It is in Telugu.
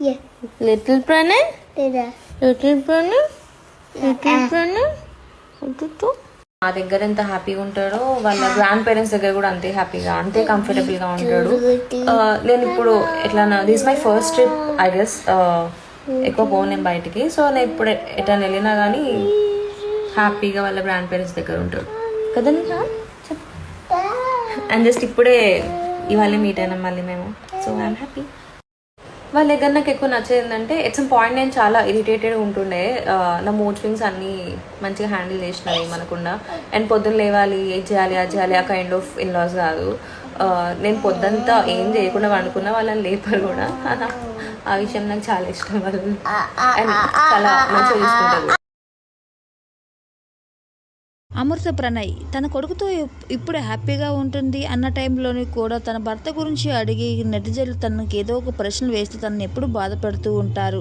Yeah. Little Pranay Dada. Little Pranay little Pranay ఉతుతు. మా దగ్గర ఎంత హ్యాపీగా ఉంటాడో వాళ్ళ గ్రాండ్ పేరెంట్స్ దగ్గర కూడా అంతే హ్యాపీగా అంతే కంఫర్టబుల్గా ఉంటాడు. ఆ, నేను ఇప్పుడు ఎట్లా this my first trip I guess ఎక్కువ పోను నేను బయటికి. సో నేను ఇప్పుడు ఎట్లా వెళ్ళినా కానీ హ్యాపీగా వాళ్ళ గ్రాండ్ పేరెంట్స్ దగ్గర ఉంటాడు. కదా నీకా అండ్ జస్ట్ ఇప్పుడే ఇవాళ మీట్ అయినాం మళ్ళీ మేము. సో ఐఎమ్ హ్యాపీ వాళ్ళ దగ్గర నాకు ఎక్కువ నచ్చేది ఏంటంటే ఇట్స్ పాయింట్ నేను చాలా ఇరిటేటెడ్ ఉంటుండే. నా మూడ్ స్వింగ్స్ అన్నీ మంచిగా హ్యాండిల్ చేసినాయి మనకుండా. అండ్ పొద్దున్న లేవాలి ఏది చేయాలి అది చేయాలి ఆ కైండ్ ఆఫ్ ఇన్లాస్ కాదు. నేను పొద్దంతా ఏం చేయకుండా వండుకున్నా వాళ్ళని లేపరు కూడా. ఆ విషయం నాకు చాలా ఇష్టం వాళ్ళు అండ్ చాలా మంచిగా చూసుకుంటారు. అమృత ప్రణయ్ తన కొడుకుతో ఇప్పుడు హ్యాపీగా ఉంటుంది అన్న టైంలోని కూడా తన భర్త గురించి అడిగి నెటిజన్లు తనకి ఏదో ఒక ప్రశ్నలు వేస్తూ తనని ఎప్పుడు బాధపడుతూ ఉంటారు.